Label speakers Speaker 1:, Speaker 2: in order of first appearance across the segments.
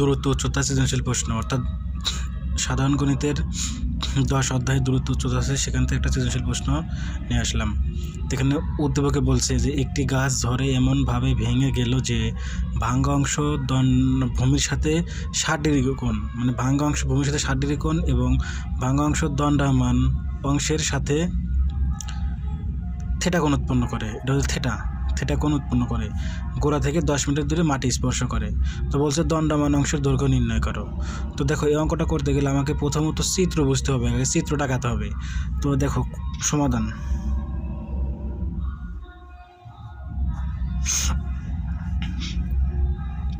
Speaker 1: দূরত্ব, উচ্চতা সৃজনশীল প্রশ্ন। অর্থাৎ সাধারণ গণিতের দশ অধ্যায় দূরত্ব, উচ্চতা আছে, সেখান থেকে একটা সৃজনশীল প্রশ্ন নিয়ে আসলাম। এখানে উদ্দীপকে বলছে যে, একটি গাছ ঝড়ে এমনভাবে ভেঙে গেল যে, ভাঙ্গা অংশ ভূমির সাথে ষাট ডিগ্রি কোণ মানে ভাঙ্গা অংশ ভূমির সাথে ষাট ডিগ্রি কোণ এবং ভাঙ্গা অংশ দণ্ডায়মান অংশের সাথে থেটা কোণ উৎপন্ন করে। এটা হচ্ছে থেটা। থেটা কোণ উৎপন্ন করে। গোড়া থেকে দশ মিটার দূরে মাটি স্পর্শ করে। তো বলছে দণ্ডমান অংশের দৈর্ঘ্য নির্ণয় করো। তো দেখো, এই অঙ্কটা করতে গেলে আমাকে প্রথমত চিত্র বুঝতে হবে, আগে চিত্রটা আঁকাতে হবে। তো দেখো, সমাধান।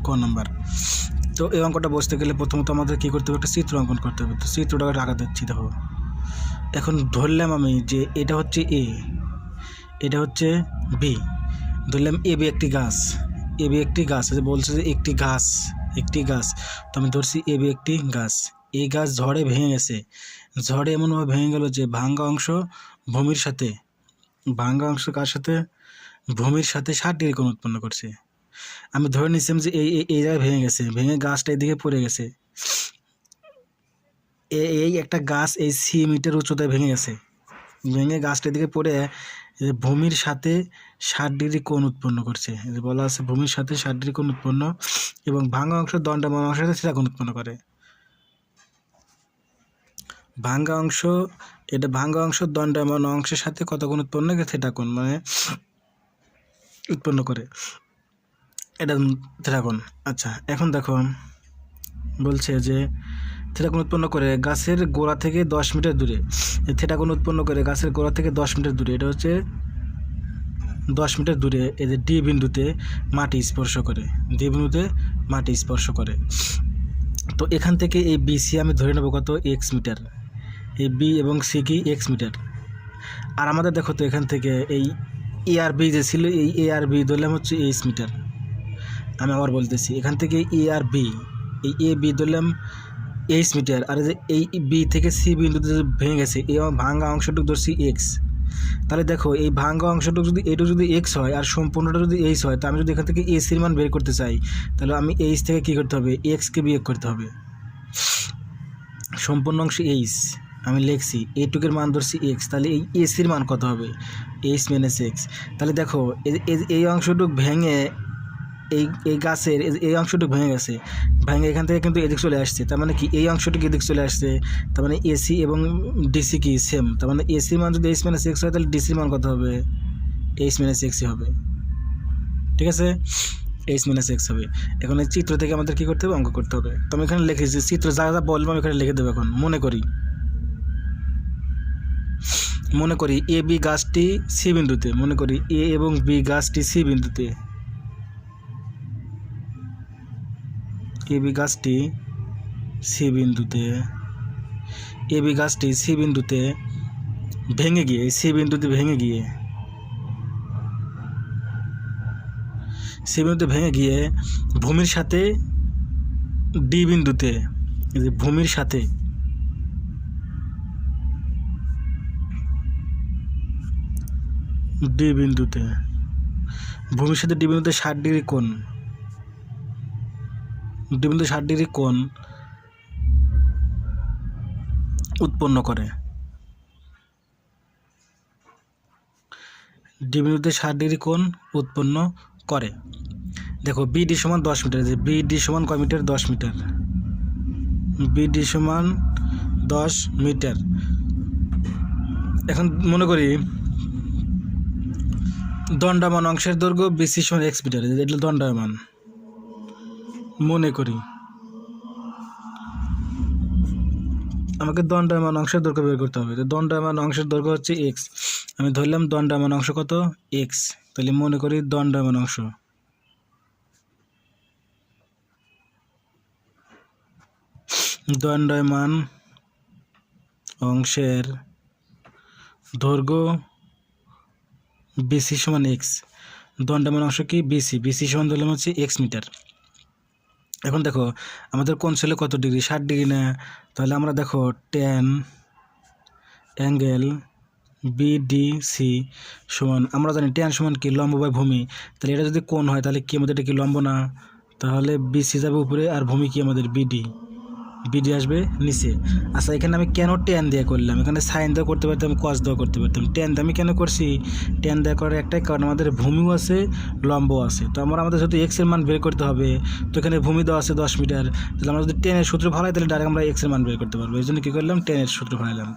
Speaker 1: ক নাম্বার? তো এই অঙ্কটা বুঝতে গেলে প্রথমত আমাদের কী করতে হবে, একটা চিত্র অঙ্কন করতে হবে। তো চিত্রটাকে আঁকা দিচ্ছি, দেখো। এখন ধরলাম আমি যে এটা হচ্ছে এ এটা হচ্ছে বি ধরলাম এ বি একটি গাছ, এ বি একটি গাছ বলছে যে একটি গাছ একটি গাছ, তো আমি ধরছি এ বি একটি গাছ, এই গাছ ঝড়ে ভেঙে গেছে, ঝড়ে এমনভাবে ভেঙে গেল যে ভাঙ্গা অংশ ভূমির সাথে, ভাঙ্গা অংশ কার সাথে? ভূমির সাথে ষাট ডিগ্রি কোণ উৎপন্ন করছে। আমি ধরে নিচ্ছিলাম যে এই, এই- জায়গায় ভেঙে গেছে, ভেঙে গাছটা এদিকে পড়ে গেছে। এই একটা গাছ এই সি মিটার উচ্চতায় ভেঙে গেছে, ভেঙে গাছটা এদিকে পড়ে ভূমির সাথে ষাট ডিগ্রি কোণ উৎপন্ন করছে। বলা আছে ভূমির সাথে ষাট ডিগ্রি কোণ উৎপন্ন এবং ভাঙা অংশ দণ্ডায়মান অংশের সাথে সেটা কোণ উৎপন্ন করে। ভাঙ্গা অংশ, এটা ভাঙ্গা অংশ দণ্ডায়মান অংশের সাথে কত কোণ উৎপন্ন থেটা কোণ মানে উৎপন্ন করে। এটা থেটা কোণ। আচ্ছা এখন দেখো বলছে যে থেটা কোণ উৎপন্ন করে গাছের গোড়া থেকে দশ মিটার দূরে। এই উৎপন্ন করে গাছের গোড়া থেকে দশ মিটার দূরে। এটা হচ্ছে দশ মিটার দূরে যে ডি বিন্দুতে মাটি স্পর্শ করে। ডি বিন্দুতে মাটি স্পর্শ করে। তো এখান থেকে এই বিসি আমি ধরে নেব কত? X metre. এই বি এবং সি কি? X metre. আর আমাদের দেখো তো এখান থেকে এই এ আর বি যে ছিল, এই এ আর বি ধরলাম হচ্ছে এইচ মিটার। আমি আবার বলতেছি, এখান থেকে এ আর বি, এই এ বি ধরলাম এইচ মিটার আর যে এই বি থেকে সি বিন্দুতে যে ভেঙে গেছে, এই ভাঙ্গা অংশটুকু ধরছি এক্স তাহলে দেখো, এই ভাঙ্গা অংশটুকু যদি এটুকু যদি এক্স হয়, আর সম্পূর্ণটা যদি এইচ হয় তো আমি যদি এখান থেকে এসির মান বের করতে চাই, তাহলে আমি এইচ থেকে কী করতে হবে? এক্সকে বিয়োগ করতে হবে। সম্পূর্ণ অংশ এইচ আমি লিখছি এইটুকের মান ধরছি এক্স তাহলে এই এসির মান কত হবে? এইচ মাইনাস এক্স তাহলে দেখো এই অংশটুক ভেঙে এই এই গাছের এই- অংশটুকু ভেঙে গেছে। ভেঙে এখান থেকে কিন্তু এদিক চলে আসছে। তার মানে কি? এই অংশটুকু এদিক চলে আসছে। তার মানে এসি এবং ডিসি কি? সেম তার মানে এসির মান যদি এইচ মাইনাস এক্স হয়, তাহলে ডিসির মান কত হবে? এইচ মাইনাস এক্সই হবে। ঠিক আছে? এইচ মাইনাস এক্স হবে। এখন এই চিত্র থেকে আমাদের কী করতে হবে? অঙ্ক করতে হবে। তো আমি এখানে লিখেছি, চিত্র যা যা বলব আমি এখানে লিখে দেবো এখন। মনে করি। মনে করি এ বি গাছটি সি বিন্দুতে। মনে করি এ এবং বি গাছটি সি বিন্দুতে। এ বি গাছটি সি বিন্দুতে, এ বি গাছটি সি বিন্দুতে ভেঙে গিয়ে, সি বিন্দুতে ভেঙে গিয়ে, সি বিন্দুতে ভেঙে গিয়ে ভূমির সাথে ডি বিন্দুতে ভূমির সাথে ডি বিন্দুতে, ভূমির সাথে ডি বিন্দুতে ষাট ডিগ্রি কোণ। বিন্দুতে ষাট ডিগ্রি কোণ উৎপন্ন করে। ডি ষাট ডিগ্রি কোণ উৎপন্ন করে। দেখো বিডি সমান দশ মিটার যে বিডি সমান কয় মিটার? দশ মিটার। বিডি সমান দশ মিটার। এখন মনে করি, দণ্ডায়মান অংশের দৈর্ঘ্য বিসি সমান এক্স মিটার এটা দণ্ডায়মান। মনে করি। আমাকে দণ্ডায়মান অংশের দৈর্ঘ্য বের করতে হবে। তো দণ্ডায়মান অংশের দৈর্ঘ্য হচ্ছে এক্স আমি ধরলাম দণ্ডায়মান অংশ কত? এক্স তাহলে মনে করি দণ্ডায়মান অংশ। দণ্ডায়মান অংশের দৈর্ঘ্য বিসি সমান এক্স দণ্ডায়মান অংশ কি? বিসি বিসি সমান ধরলাম হচ্ছে এক্স মিটার। এখন দেখো, আমাদের কোন সেলে কত ডিগ্রি ষাট ডিগ্রি না? তাহলে আমরা দেখো টেন অ্যাঙ্গেল বিডিসি সমান, আমরা জানি টেন সমান কি? লম্ব বা ভূমি। তাহলে এটা যদি কোন হয়, তাহলে কি আমাদের এটা কি লম্ব না? তাহলে বিসি যাবে উপরে আর ভূমি কি আমাদের বিডি বিডি আসবে নিচে। আচ্ছা এখানে আমি কেন টেন দিয়ে করলাম? এখানে সাইন দেওয়া করতে পারতাম কস দেওয়া করতে পারতাম। টেন আমি কেন করছি? টেন দেওয়া করার একটাই কারণ আমাদের ভূমিও আছে, লম্বও আছে। তো আমরা, আমাদের যেহেতু এক্সের মান বের করতে হবে, তো এখানে ভূমি দেওয়া আছে দশ মিটার। তাহলে আমরা যদি টেনের সূত্র ভাড়াই তাহলে ডাইরেক্ট আমরা এক্সের মান বের করতে পারব। এই জন্য কী করলাম? টেনের সূত্র ভাড়াইলাম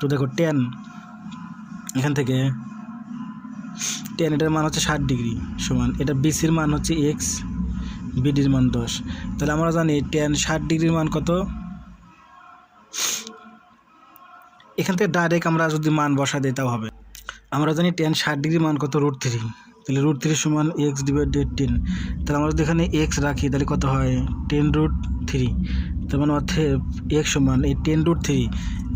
Speaker 1: তো দেখো টেন এখান থেকে টেন এটার মান হচ্ছে ষাট ডিগ্রি সমান। এটা বিসির মান হচ্ছে এক্স বিডির মান দশ। তাহলে আমরা জানি টেন ষাট ডিগ্রির মান কত? এখান থেকে ডাইরেক্ট আমরা যদি মান বসা দিই তাও হবে। আমরা জানি টেন ষাট ডিগ্রি মান কত? রুট থ্রি তাহলে রুট থ্রি সমান এক্স ডিভাইডেড টেন তাহলে আমরা যদি এখানে এক্স রাখি, তাহলে কত হয়? টেন রুট থ্রি তার মানে অর্থে এক্স সমান এই টেন রুট থ্রি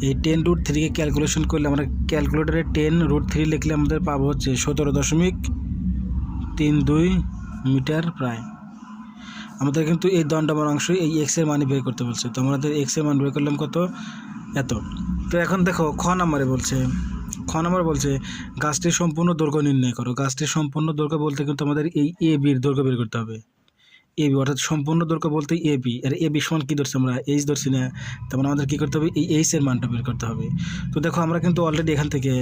Speaker 1: এই টেন রুট থ্রিকে ক্যালকুলেশন করলে আমরা ক্যালকুলেটারে টেন রুট থ্রি লিখলে আমাদের পাবো হচ্ছে সতেরো দশমিক তিন দুই মিটার প্রায়। আমাদের কিন্তু এই দণ্ডমান অংশ এই এক্সের মানই বের করতে বলছে। তো আমাদের এক্সের মান বের করলাম কত? এত। তো এখন দেখো, খ নাম্বারে বলছে। খ নাম্বার বলছে, গাছটির সম্পূর্ণ দৈর্ঘ্য নির্ণয় করো। গাছটির সম্পূর্ণ দৈর্ঘ্য বলতে কিন্তু আমাদের এই এ বির দৈর্ঘ্য বের করতে হবে। এ বি অর্থাৎ সম্পূর্ণ দৈর্ঘ্য বলতে A B R A B সমান কী ধরছি আমরা? এইচ ধরছি না। তারপরে আমাদের কী করতে হবে? এই এইচের মানটা বের করতে হবে। তো দেখো, আমরা কিন্তু অলরেডি এখান থেকে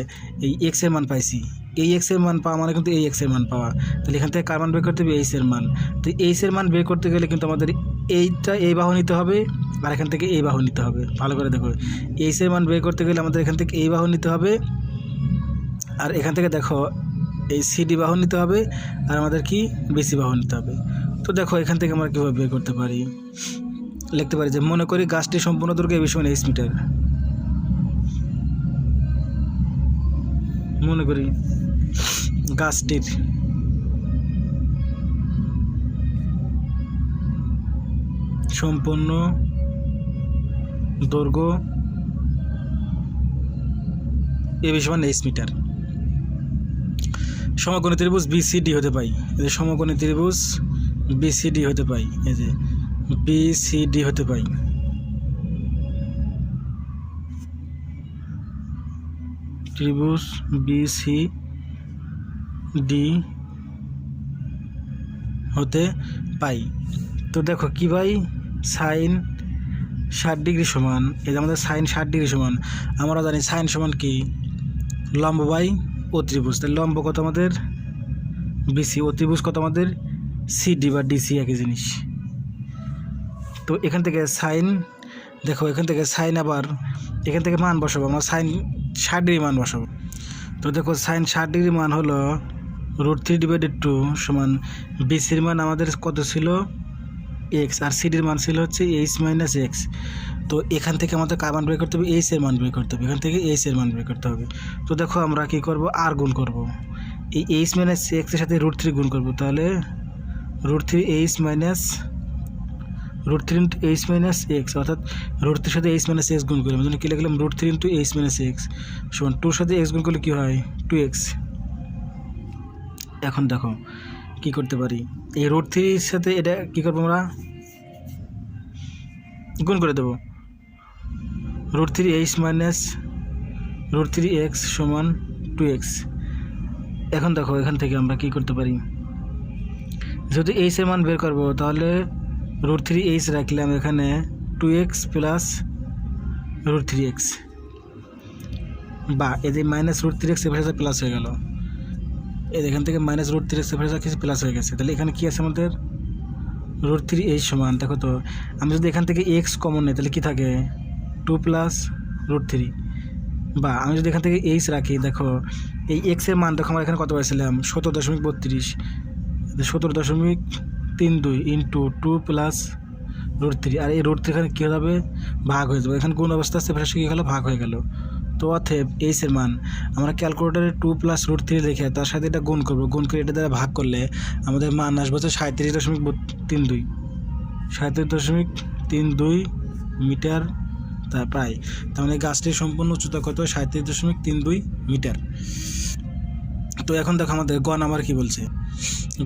Speaker 1: এই এক্সের মান পাইছি। এই এক্সের মান পাওয়া মানে কিন্তু এই এক্সের মান পাওয়া। তাহলে এখান থেকে কার মান বের করতে হবে? এইচের মান। তো এইচের মান বের করতে গেলে কিন্তু আমাদের এইটা এই বাহু নিতে হবে আর এখান থেকে এই বাহু নিতে হবে। ভালো করে দেখো। এইচের মান বের করতে গেলে আমাদের এখান থেকে এই বাহু নিতে হবে আর এখান থেকে দেখো এই সিডি বাহু নিতে হবে আর আমাদের কি? বিসি বাহু নিতে হবে। তো দেখো, এখান থেকে আমরা কীভাবে বের করতে পারি? লিখতে পারি যে, মনে করি গাছটি সম্পূর্ণ দৈর্ঘ্য এই বিষয় এইচ মিটার মনে করি গাছটির সম্পূর্ণ দৈর্ঘ্য এ বিষয় এইচ মিটার সমকোণী ত্রিভুজ বিসিডি হতে পাই সমকোণী ত্রিভুজ বিসিডি হতে পাই, এই যে বিসিডি হতে পাই। ত্রিভুজ বিসি ডি হতে পাই। তো দেখো কি ভাই? সাইন ষাট ডিগ্রি সমান, এই যে আমাদের সাইন ষাট ডিগ্রি সমান, আমরা জানি সাইন সমান কি? লম্ব বাই অত্রিভুজ তাহলে লম্ব কত আমাদের? বিসি অত্রিভুজ কত আমাদের? সিডি বা ডিসি একই জিনিস। তো এখান থেকে সাইন, দেখো এখান থেকে সাইন আবার এখান থেকে মান বসাবো, আমরা সাইন ষাট ডিগ্রি মান বসাবো। তো দেখো সাইন ষাট ডিগ্রি মান হলো রুট থ্রি ডিভাইডেড টু সমান বিসির মান আমাদের কত ছিল? এক্স আর সিডির মান ছিল হচ্ছে এইচ মাইনাস এক্স তো এখান থেকে আমাদের কার মান বের করতে হবে? এইচ এর মান বের করতে হবে। এখান থেকে এইচ এর মান বের করতে হবে। তো দেখো আমরা কি করব? আর গুণ করব। এই এইচ মাইনাস এক্সের সাথে রুট থ্রি গুণ করব। তাহলে root three H minus, root three into H minus X, অর্থাৎ রুট থ্রির সাথে এইচ মাইনাস এক্স গুণ করলাম। জন্য কী লিখলাম? Root three into H minus X সমান টুর সাথে এক্স গুণ করলে কী হয়? Two X. এখন দেখো, কি করতে পারি? এই রুট থ্রির সাথে এটা কী করব আমরা? গুণ করে দেবো। Root three H minus, root three X সমান টু এক্স। এখন দেখো, এখান থেকে আমরা কি করতে পারি? যদি এইচ এর মান বের করব, তাহলে রুট থ্রি এইচ রাখলাম এখানে two X plus root three X বা যে মাইনাস রুট থ্রি এক্স এভারেজে প্লাস হয়ে গেল। এই এখান থেকে মাইনাস রুট থ্রি এক্স এভারেজে কিছু প্লাস হয়ে গেছে। তাহলে এখানে কী আছে আমাদের? রুট থ্রি এইচ সমান, দেখো তো। আমি যদি এখান থেকে এক্স কমন নেই, তাহলে কী থাকে? টু প্লাস রুট থ্রি বা আমি যদি এখান থেকে এইচ রাখি, দেখো, এই এক্সের মান দেখো আমরা এখানে কত পাইছিলাম? সতেরো দশমিক বত্রিশ। সতেরো দশমিক তিন দুই into two plus root three আর এই রোড থ্রি এখানে কী হবে? ভাগ হয়ে যাবে। এখানে কোন অবস্থা? আছে কী গেলো, ভাগ হয়ে গেল। তো অথেব এইচের মান, আমরা ক্যালকুলেটারে টু প্লাস রুট থ্রি লিখে তার সাথে এটা গুণ করব। গুণ করে এটা দ্বারা ভাগ করলে আমাদের মান আসবে হচ্ছে সাঁত্রিশ দশমিক তিন দুই। সাঁত্রিশ দশমিক তিন দুই মিটার তা প্রায়। তার মানে গাছটির সম্পূর্ণ উচ্চতা কত? সাঁত্রিশ দশমিক তিন দুই মিটার। তো এখন দেখো আমাদের গ নাম্বার কি বলছে?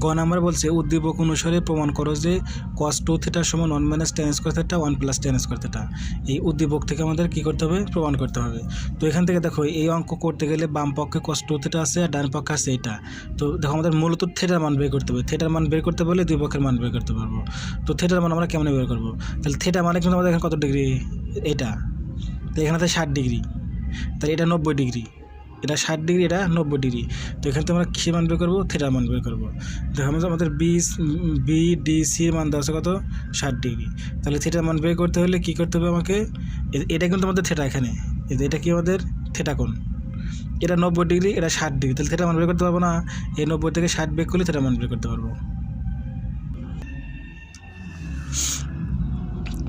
Speaker 1: গ নাম্বার বলছে, উদ্দীপক অনুসারে প্রমাণ করো যে কস টু থিটা সমান one minus tan square theta one plus tan square এই উদ্দীপক থেকে আমাদের কি করতে হবে? প্রমাণ করতে হবে। তো এখান থেকে দেখো, এই অঙ্ক করতে গেলে বাম পক্ষে কস টু থিটা আছে আর ডান পক্ষে আছে এটা। তো দেখো, আমাদের মূলত থিটার মান বের করতে হবে। থিটার মান বের করতে বলে দুই পক্ষের মান বের করতে পারব। তো থিটার মান আমরা কেমন বের করব? তাহলে থিটা মানে কিন্তু আমাদের এখানে কত ডিগ্রি এটা। তো এখানে ষাট ডিগ্রি তাহলে এটা নব্বই ডিগ্রি এটা ষাট ডিগ্রি, এটা নব্বই ডিগ্রি। তো এখানে আমরা কী মান বের করব? থিটার মান বের করব। দেখো আমাদের আমাদের বি বি ডি সির মান দেওয়া কত? ষাট ডিগ্রি। তাহলে থিটার মান বের করতে হলে কী করতে হবে আমাকে? এটা কিন্তু আমাদের থিটা এখানে। এটা কি আমাদের? থিটা কোণ। এটা নব্বই ডিগ্রি, এটা ষাট ডিগ্রি। তাহলে থিটার মান বের করতে পারব না। এই নব্বই থেকে ষাট বের করলে থিটার মান বের করতে পারব।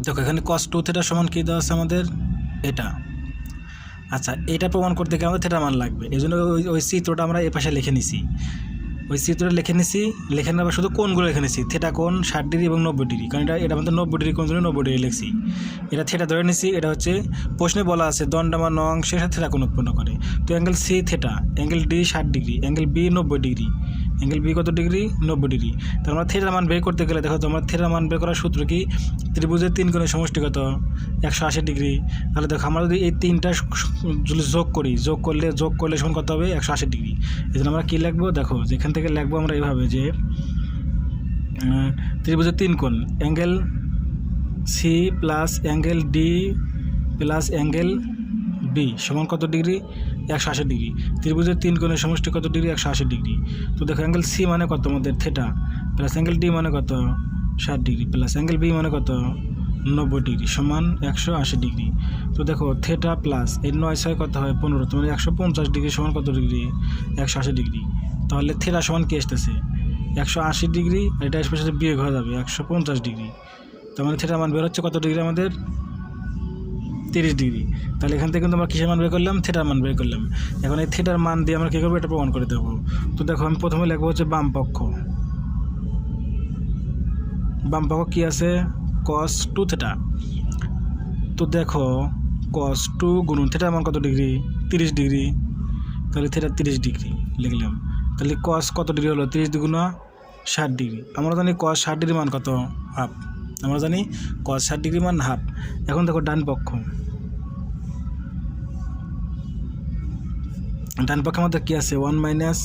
Speaker 1: দেখো এখানে কস টু থিটার সমান কী দেওয়া আছে আমাদের? এটা। আচ্ছা এটা প্রমাণ করতে গেলে আমাদের থেটা মান লাগবে। এই জন্য ওই ওই চিত্রটা আমরা এ পাশে লিখে নিছি। ওই চিত্রটা লিখে নিছি, লিখে নেবার শুধু কোনগুলো লিখে নিছি, থেটা কোন ষাট ডিগ্রি এবং নব্বই ডিগ্রি। কারণ এটা এটা আমাদের নব্বই ডিগ্রি কোন জন্য নব্বই ডিগ্রি লিখছি। এটা থেটা ধরে নিছি, এটা হচ্ছে প্রশ্নে বলা আছে, দণ্ডামান অংশের সাথে থেটা কোন উৎপন্ন করে। তো angle C theta, angle D ষাট ডিগ্রি, অ্যাঙ্গেল বি নব্বই ডিগ্রি। অ্যাঙ্গেল বি কত ডিগ্রি নব্বই ডিগ্রি তার আমরা থেটার মান বের করতে গেলে দেখো তোমার থেটার মান বের করার সূত্র কি? ত্রিভুজের তিন কোণের সমষ্টি কত? একশো আশি ডিগ্রি তাহলে দেখো আমরা যদি এই তিনটা যদি যোগ করি, যোগ করলে যোগ করলে সমান কত হবে? একশো আশি ডিগ্রি এই জন্য আমরা কী লিখব? দেখো যেখান থেকে লিখব আমরা এইভাবে যে ত্রিভুজের তিন কোণ angle C plus angle D plus angle B সমান কত ডিগ্রি একশো আশি ডিগ্রি। ত্রিভুজের তিন কোণের সমষ্টি কত ডিগ্রি? একশো আশি ডিগ্রি। তো দেখো অ্যাঙ্গেল সি মানে কত? আমাদের থেটা প্লাস অ্যাঙ্গেল ডি মানে কত? ষাট ডিগ্রি। প্লাস অ্যাঙ্গেল বি মানে কত? নব্বই ডিগ্রি সমান একশো আশি ডিগ্রি। তো দেখো থেটা প্লাস এই নয় ছয় কত হয়? পনেরো। তোমার একশো পঞ্চাশ ডিগ্রি সমান কত ডিগ্রি? একশো আশি ডিগ্রি। তাহলে থেটা সমান কি আসতেছে? একশো আশি ডিগ্রি এটা সাথে বিয়োগ হয়ে যাবে একশো পঞ্চাশ ডিগ্রি। তার মানে থেটা মান বের হচ্ছে কত ডিগ্রি আমাদের? তিরিশ ডিগ্রি। তাহলে এখান থেকে কিন্তু আমরা কিসের মান বের করলাম? থেটার মান বের করলাম। এখন এই থেটার মান দিয়ে আমরা কী করব? এটা প্রমাণ করে দেবো। তো দেখো, আমি প্রথমে লিখব হচ্ছে বাম পক্ষ। বাম পক্ষ কী আছে? কস টু থেটা তো দেখো কস টু গুণন থেটার মান কত ডিগ্রি? তিরিশ ডিগ্রি। তাহলে থেটা তিরিশ ডিগ্রি লিখলাম। তাহলে কস কত ডিগ্রি হলো? তিরিশ দ্বিগুণ ষাট ডিগ্রি। আমরা জানি কস ষাট ডিগ্রি মান কত? হাফ আমরা জানি কস ষাট ডিগ্রি মান হাফ এখন দেখো ডান পক্ষ। ডান পক্ষের মধ্যে কী আছে? One minus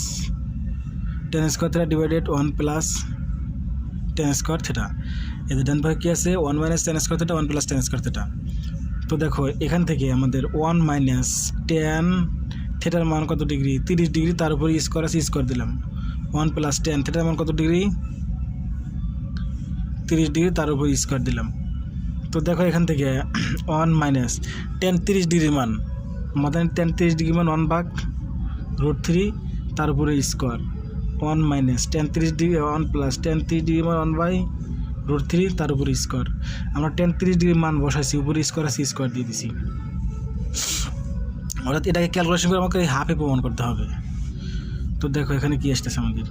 Speaker 1: tan square theta divided one plus tan square theta এদের ডান পক্ষে কী আছে? One minus tan square theta one plus tan square theta তো দেখো, এখান থেকে আমাদের ওয়ান মাইনাস টেন থেটার মান কত ডিগ্রি? তিরিশ ডিগ্রি, তার উপরে স্কোয়ার আছে স্কোয়ার দিলাম। ওয়ান প্লাস টেন থেটার মান কত ডিগ্রি? তিরিশ ডিগ্রি, তার উপর স্কোয়ার দিলাম। তো দেখো এখান থেকে ওয়ান মাইনাস টেন তিরিশ ডিগ্রি মান। আমাদের টেন তিরিশ ডিগ্রি মান ওয়ান ভাগ। রুট থ্রি তার উপরে স্কোয়ার ওয়ান মাইনাস টেন তিরিশ ডিগ্রি ওয়ান প্লাস টেন তিরিশ degree one by root three তার উপরে স্কোয়ার আমরা টেন তিরিশ ডিগ্রি মান বসাইছি, উপরে স্কোয়ার আছে স্কোয়ার দিয়ে দিছি। অর্থাৎ এটাকে ক্যালকুলেশন করে আমাকে হাফে প্রমাণ করতে হবে। তো দেখো, এখানে কি আসতেছে আমাদের?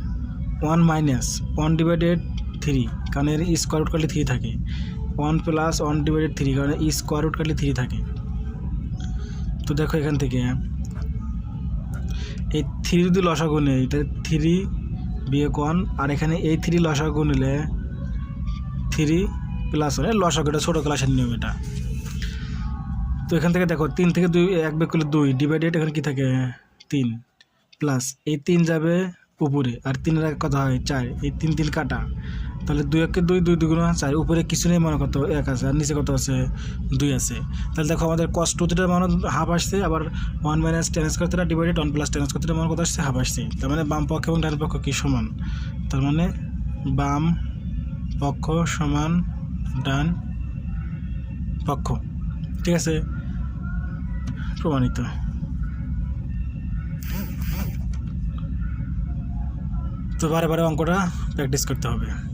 Speaker 1: One minus one divided three কারণ এর স্কোয়ার রুট কাটলে থ্রি থাকে। One plus one divided three কারণ স্কোয়ার রুট কাটলে থ্রি থাকে। তো দেখো এখান থেকে এই থ্রি যদি লসাগু নেই, এটা থ্রি বিয়োগ ওয়ান, আর এখানে এই থ্রি লসাগু নিলে থ্রি প্লাস ওয়ান লসাগু, এটা ছোটো ক্লাসের নিয়ম এটা। তো এখান থেকে দেখো, তিন থেকে দুই, এক বেগ করলে দুই ডিভাইডেড এখানে কী থাকে? তিন প্লাস এই তিন যাবে উপরে, আর তিনের আগে কত হয় চার, এই তিন তিন কাটা। তাহলে দুই একে দুই দুই দুগুণ চার উপরে কিছু নেই, মনে কত এক আছে, আর নিচে কত আছে? দুই আছে। তাহলে দেখো আমাদের কস টুটার মান হাফ আসছে, আবার one minus tan square theta divided one plus tan square থিটার মান কত আসছে হাফ আসছে। তার মানে বাম পক্ষ এবং ডান পক্ষ কি সমান? তার মানে বাম পক্ষ সমান ডান পক্ষ। ঠিক আছে? প্রমাণিত। তো বারে বারে অঙ্কটা প্র্যাকটিস করতে হবে।